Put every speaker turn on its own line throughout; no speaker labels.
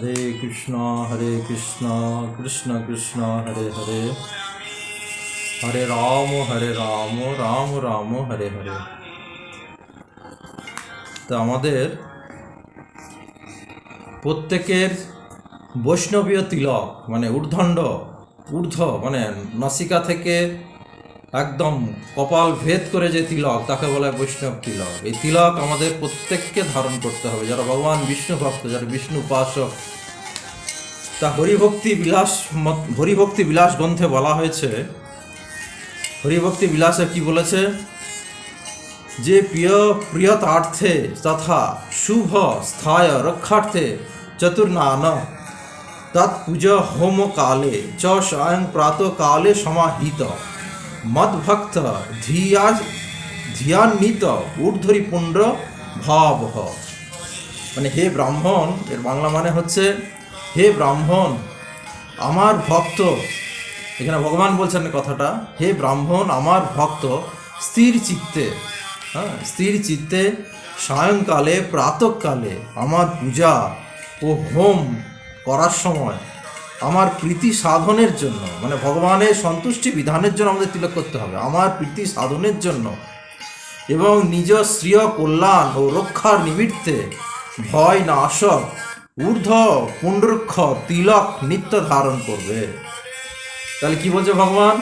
হরে কৃষ্ণ হরে কৃষ্ণ কৃষ্ণ কৃষ্ণ হরে হরে হরে রাম হরে রাম রাম রাম হরে হরে তো আমাদের প্রত্যেকের বৈষ্ণবীয় তিলক মানে ঊর্ধ্বণ্ড ঊর্ধ্ব মানে নাসিকা থেকে একদম কপাল ভেদ করে যে তিলক তাকে বলে বৈষ্ণব তিলক এই তিলক আমাদের প্রত্যেককে ধারণ করতে হবে যারা ভগবান বিষ্ণু ভক্ত যারা বিষ্ণু উপাসক তা হরিভক্তি বিলাস হরিভক্তি বিলাস গ্রন্থে বলা হয়েছে হরিভক্তি বিলাসে কি বলেছে যে প্রিয় প্রিয়তার্থে তথা শুভ স্থায় রক্ষার্থে চতুর্নান তৎপূজ হোম কালে চ স্বয়ং প্রাতকালে সমাহিত মদভক্ত ধিয়া ধিয়ান্বিত ঊর্ধ্বরী পুণ্ড ভাব মানে হে ব্রাহ্মণ এর বাংলা মানে হচ্ছে হে ব্রাহ্মণ আমার ভক্ত এখানে ভগবান বলছেন কথাটা হে ব্রাহ্মণ আমার ভক্ত স্থির চিত্তে হ্যাঁ স্থির চিত্তে সায়ংকালে প্রাতকালে আমার পূজা ও হোম করার সময় আমার প্রীতি সাধনের জন্য মানে ভগবানের সন্তুষ্টি বিধানের জন্য আমাদের তিলক করতে হবে আমার প্রীতি সাধনের জন্য এবং নিজ শ্রেয় কল্যাণ ও রক্ষার নিমিত্তে ভয় না আসব ঊর্ধ্ব পুণ্ডরক্ষ তিলক নিত্য ধারণ করবে তাহলে কি বলছে ভগবান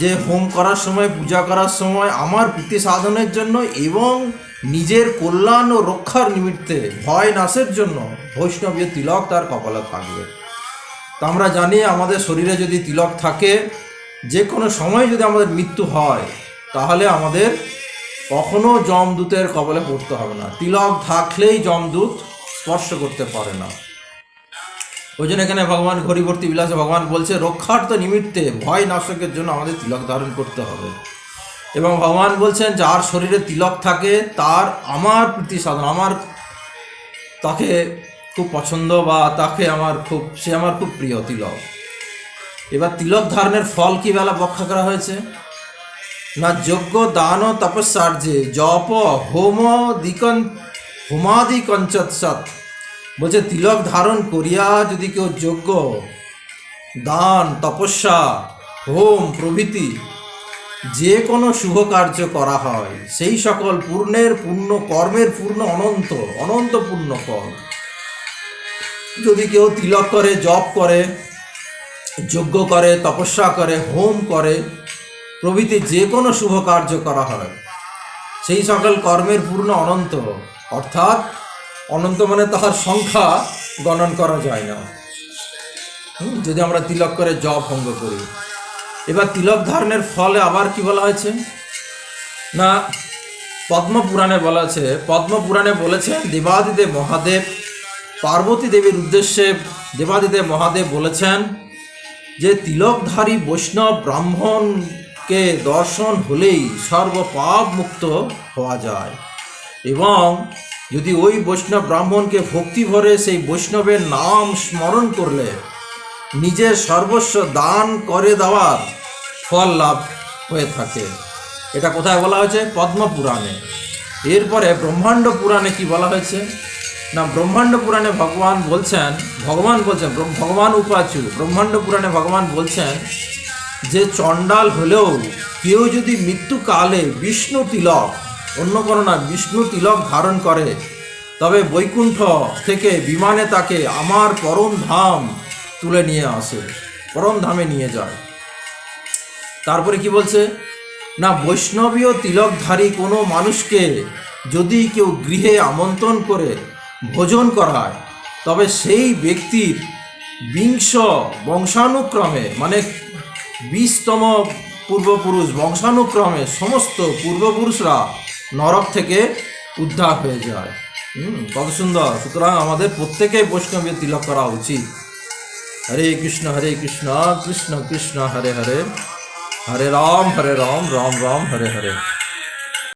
যে হোম করার সময় পূজা করার সময় আমার প্রীতি সাধনের জন্য এবং নিজের কল্যাণ ও রক্ষার নিমিত্তে ভয় নাশের জন্য বৈষ্ণবীয় তিলক তার কপালে থাকবে তো আমরা জানি আমাদের শরীরে যদি তিলক থাকে যে কোনো সময় যদি আমাদের মৃত্যু হয় তাহলে আমাদের কখনও যমদূতের কবলে পড়তে হবে না তিলক থাকলেই যমদূত স্পর্শ করতে পারে না ওই জন্য এখানে ভগবান ঘড়িবর্তী বিলাসে ভগবান বলছে রক্ষার্থ নিমিত্তে ভয় নাশকের জন্য আমাদের তিলক ধারণ করতে হবে এবং ভগবান বলছেন যার শরীরে তিলক থাকে তার আমার প্রীতি সাধন আমার তাকে খুব পছন্দ বা তাকে আমার খুব সে আমার খুব প্রিয় তিলক এবার তিলক ধর্মের ফল কি বেলা ব্যাখ্যা করা হয়েছে না যজ্ঞ দান ও তপস্যার্যে জপ হোম দিকন হোমাদি কঞ্চত বলছে তিলক ধারণ করিয়া যদি কেউ যজ্ঞ দান তপস্যা হোম প্রভৃতি যে কোনো শুভ কার্য করা হয় সেই সকল পূর্ণের পূর্ণ কর্মের পূর্ণ অনন্ত অনন্ত পূর্ণ ফল যদি কেউ তিলক করে জপ করে যজ্ঞ করে তপস্যা করে হোম করে প্রভৃতি যে কোনো শুভ কার্য করা হয় সেই সকল কর্মের পূর্ণ অনন্ত অর্থাৎ অনন্ত মানে তাহার সংখ্যা গণন করা যায় না যদি আমরা তিলক করে জপ ভঙ্গ করি এবার তিলক ধারণের ফলে আবার কি বলা হয়েছে না পদ্মপুরাণে বলা আছে পদ্মপুরাণে বলেছেন দেবাদিদেব মহাদেব পার্বতী দেবীর উদ্দেশ্যে দেবাদিদেব মহাদেব বলেছেন যে তিলকধারী বৈষ্ণব ব্রাহ্মণকে দর্শন হলেই সর্বপাপ মুক্ত হওয়া যায় এবং যদি ওই বৈষ্ণব ব্রাহ্মণকে ভক্তি ভরে সেই বৈষ্ণবের নাম স্মরণ করলে নিজের সর্বস্ব দান করে দেওয়ার ফল লাভ হয়ে থাকে এটা কোথায় বলা হয়েছে পদ্ম পুরাণে এরপরে ব্রহ্মাণ্ড পুরাণে কি বলা হয়েছে না ব্রহ্মাণ্ড পুরাণে ভগবান বলছেন ভগবান বলছেন ভগবান উপাচু ব্রহ্মাণ্ড পুরাণে ভগবান বলছেন যে চণ্ডাল হলেও কেউ যদি মৃত্যুকালে বিষ্ণু তিলক অন্য কোনো না বিষ্ণু তিলক ধারণ করে তবে বৈকুণ্ঠ থেকে বিমানে তাকে আমার পরম ধাম তুলে নিয়ে আসে পরম ধামে নিয়ে যায় তারপরে কি বলছে না বৈষ্ণবীয় তিলকধারী কোনো মানুষকে যদি কেউ গৃহে আমন্ত্রণ করে ভোজন করায় তবে সেই ব্যক্তির বিংশ বংশানুক্রমে মানে বিশতম পূর্বপুরুষ বংশানুক্রমে সমস্ত পূর্বপুরুষরা নরক থেকে উদ্ধার হয়ে যায় কত সুন্দর সুতরাং আমাদের প্রত্যেকেই বৈষ্ণবে তিলক করা উচিত হরে কৃষ্ণ হরে কৃষ্ণ কৃষ্ণ কৃষ্ণ হরে হরে হরে রাম হরে রাম রাম রাম হরে হরে